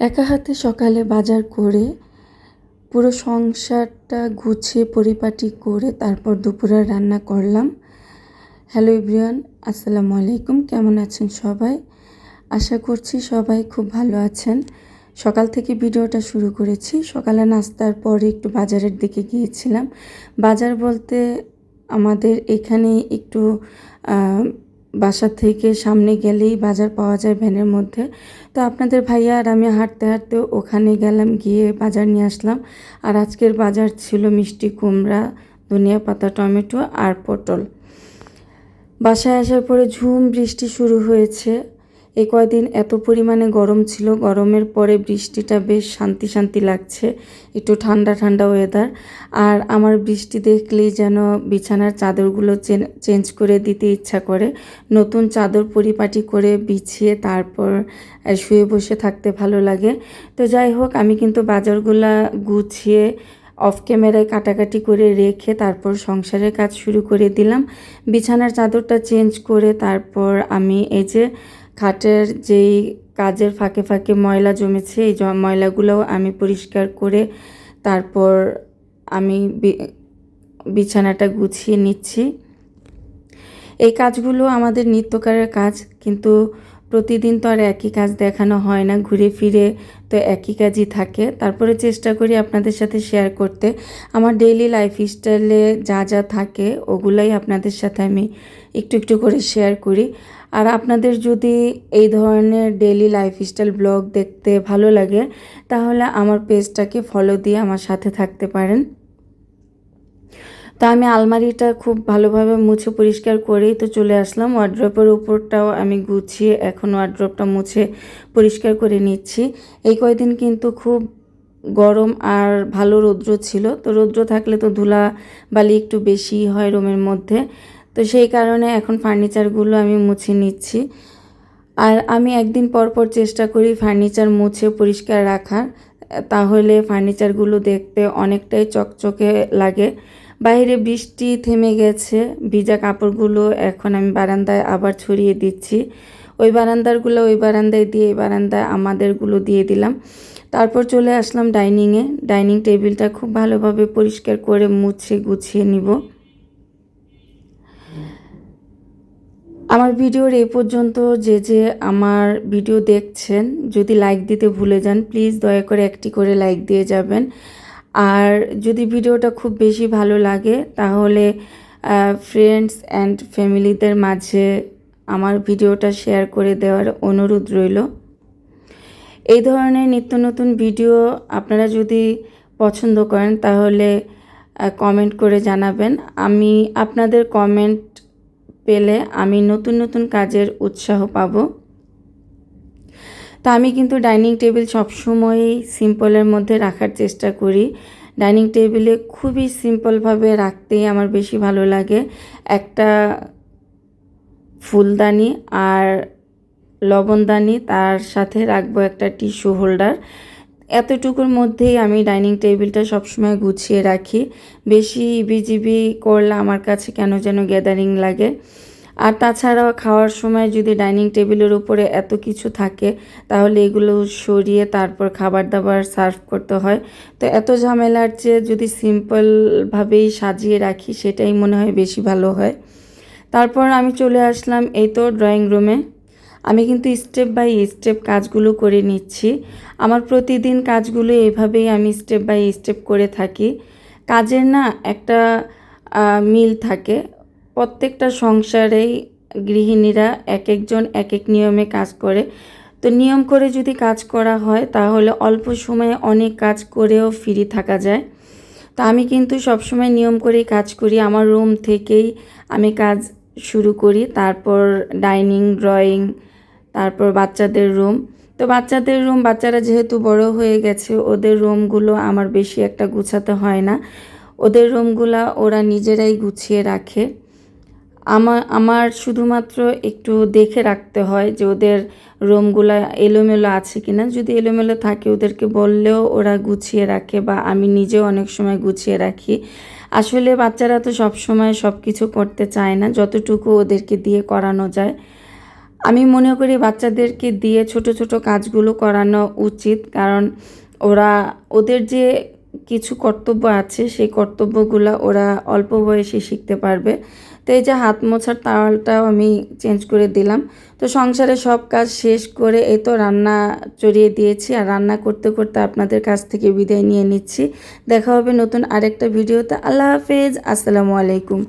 একা হাতে সকালে বাজার করে পুরো সংসারটা গুছিয়ে পরিপাটি করে তারপর দুপুরে রান্না করলাম। হ্যালো ইব্রিয়ান আসসালামু আলাইকুম। কেমন আছেন সবাই? আশা করছি সবাই খুব ভালো আছেন। সকাল থেকে ভিডিওটা শুরু করেছি। সকালে নাস্তার পরে একটু বাজারের দিকে গিয়েছিলাম। বাজার বলতে আমাদের এখানে একটু বাসা থেকে সামনে গেলেই বাজার পাওয়া যায় ভ্যানের মধ্যে। তো আপনাদের ভাইয়া আর আমি হাঁটতে হাঁটতে ওখানে গেলাম, গিয়ে বাজার নিয়ে আসলাম। আর আজকের বাজার ছিল মিষ্টি কুমড়া, ধনিয়া পাতা, টমেটো আর পটল। বাসায় আসার পরে ঝুম বৃষ্টি শুরু হয়েছে। এই কয়দিন এত পরিমাণে গরম ছিল, গরমের পরে বৃষ্টিটা বেশ শান্তি শান্তি লাগছে, একটু ঠান্ডা ঠান্ডা ওয়েদার আর আমার বৃষ্টি দেখলেই যেন বিছানার চাদরগুলো চেঞ্জ করে দিতে ইচ্ছা করে। নতুন চাদর পরিপাটি করে বিছিয়ে তারপর শুয়ে বসে থাকতে ভালো লাগে। তো যাই হোক, আমি কিন্তু বাজারগুলা গুছিয়ে অফ ক্যামেরায় কাটাকাটি করে রেখে তারপর সংসারের কাজ শুরু করে দিলাম। বিছানার চাদরটা চেঞ্জ করে তারপর আমি এই যে খাটের যেই কাজের ফাঁকে ফাঁকে ময়লা জমেছে, এই ময়লাগুলোও আমি পরিষ্কার করে তারপর আমি বিছানাটা গুছিয়ে নিচ্ছি। এই কাজগুলো আমাদের নিত্যকারের কাজ, কিন্তু প্রতিদিন তো আর একই কাজ দেখানো হয় না, ঘুরে ফিরে তো একই কাজই থাকে। তারপরে চেষ্টা করি আপনাদের সাথে শেয়ার করতে। আমার ডেইলি লাইফ স্টাইলে যা যা থাকে, ওগুলাই আপনাদের সাথে আমি একটু একটু করে শেয়ার করি। আর আপনাদের যদি এই ধরনের ডেইলি লাইফস্টাইল ব্লগ দেখতে ভালো লাগে, তাহলে আমার পেজটাকে ফলো দিয়ে আমার সাথে থাকতে পারেন। তা আমি আলমারিটা খুব ভালোভাবে মুছে পরিষ্কার করেই তো চলে আসলাম। ওয়ার্ড্রপের উপরটাও আমি গুছিয়ে এখন ওয়ার্ড্রপটা মুছে পরিষ্কার করে নিচ্ছি। এই কয়দিন কিন্তু খুব গরম আর ভালো রৌদ্র ছিল। তো রৌদ্র থাকলে তো ধুলা বালি একটু বেশি হয় রুমের মধ্যে। তো সেই কারণে এখন ফার্নিচারগুলো আমি মুছে নিচ্ছি। আর আমি একদিন পর পর চেষ্টা করি ফার্নিচার মুছে পরিষ্কার রাখার। তাহলে ফার্নিচারগুলো দেখতে অনেকটাই চকচকে লাগে। বাইরে বৃষ্টি থেমে গেছে। ভিজা কাপড়গুলো এখন আমি বারান্দায় আবার ছড়িয়ে দিচ্ছি। ওই বারান্দারগুলো ওই বারান্দায় দিয়ে, এই বারান্দায় আমাদেরগুলো দিয়ে দিলাম। তারপর চলে আসলাম ডাইনিংয়ে। ডাইনিং টেবিলটা খুব ভালোভাবে পরিষ্কার করে মুছে গুছিয়ে নিব। আমার ভিডিওর এই পর্যন্ত যে যে আমার ভিডিও দেখছেন, যদি লাইক দিতে ভুলে যান, প্লিজ দয়া করে একটি করে লাইক দিয়ে যাবেন। আর যদি ভিডিওটা খুব বেশি ভালো লাগে, তাহলে ফ্রেন্ডস অ্যান্ড ফ্যামিলিদের মাঝে আমার ভিডিওটা শেয়ার করে দেওয়ার অনুরোধ রইল। এই ধরনের নিত্য নতুন ভিডিও আপনারা যদি পছন্দ করেন, তাহলে কমেন্ট করে জানাবেন। আমি আপনাদের কমেন্ট পেলে আমি নতুন নতুন কাজের উৎসাহ পাবো। তা আমি কিন্তু ডাইনিং টেবিল সবসময়ই সিম্পলের মধ্যে রাখার চেষ্টা করি। ডাইনিং টেবিলে খুবই সিম্পলভাবে রাখতেই আমার বেশি ভালো লাগে। একটা ফুলদানি আর লবণদানি তার সাথে রাখব একটা টিস্যু হোল্ডার। এতটুকুর মধ্যেই আমি ডাইনিং টেবিলটা সবসময় গুছিয়ে রাখি। বেশি বিজিবি করলে আমার কাছে কেন যেন গ্যাদারিং লাগে। আর তাছাড়াও খাওয়ার সময় যদি ডাইনিং টেবিলের উপরে এত কিছু থাকে, তাহলে এগুলো সরিয়ে তারপর খাবার দাবার সার্ভ করতে হয়। তো এত ঝামেলার চেয়ে যদি সিম্পলভাবেই সাজিয়ে রাখি, সেটাই মনে হয় বেশি ভালো হয়। তারপর আমি চলে আসলাম এই তো ড্রয়িং রুমে। আমি কিন্তু স্টেপ বাই স্টেপ কাজগুলো করে নিচ্ছি। আমার প্রতিদিন কাজগুলো এভাবেই আমি স্টেপ বাই স্টেপ করে থাকি। কাজের না একটা মিল থাকে। প্রত্যেকটা সংসারেই গৃহিণীরা এক একজন এক এক নিয়মে কাজ করে। তো নিয়ম করে যদি কাজ করা হয়, তাহলে অল্প সময়ে অনেক কাজ করেও ফ্রি থাকা যায়। তো আমি কিন্তু সবসময় নিয়ম করেই কাজ করি। আমার রুম থেকেই আমি কাজ শুরু করি। তারপর ডাইনিং, ড্রয়িং, তারপর বাচ্চাদের রুম। তো বাচ্চাদের রুম, বাচ্চারা যেহেতু বড় হয়ে গেছে, ওদের রুমগুলো আমার বেশি একটা গুছাতে হয় না। ওদের রুমগুলা ওরা নিজেরাই গুছিয়ে রাখে। আমার আমার শুধুমাত্র একটু দেখে রাখতে হয় যে ওদের রুমগুলা এলোমেলো আছে কি না যদি এলোমেলো থাকে, ওদেরকে বললেও ওরা গুছিয়ে রাখে বা আমি নিজেও অনেক সময় গুছিয়ে রাখি। আসলে বাচ্চারা তো সব সময় সব কিছু করতে চায় না, যতটুকু ওদেরকে দিয়ে করানো যায়। আমি মনে করি বাচ্চাদেরকে দিয়ে ছোট ছোট কাজগুলো করানো উচিত, কারণ ওরা, ওদের যে কিছু কর্তব্য আছে, সেই কর্তব্যগুলো ওরা অল্প বয়সে শিখতে পারবে। তো এই যে হাত মোছার তাওয়ালটাও আমি চেঞ্জ করে দিলাম। তো সংসারে সব কাজ শেষ করে এ তো রান্না চড়িয়ে দিয়েছি। আর রান্না করতে করতে আপনাদের কাছ থেকে বিদায় নিয়ে নিচ্ছি। দেখা হবে নতুন আরেকটা ভিডিওতে। আল্লাহ হাফেজ। আসসালামু আলাইকুম।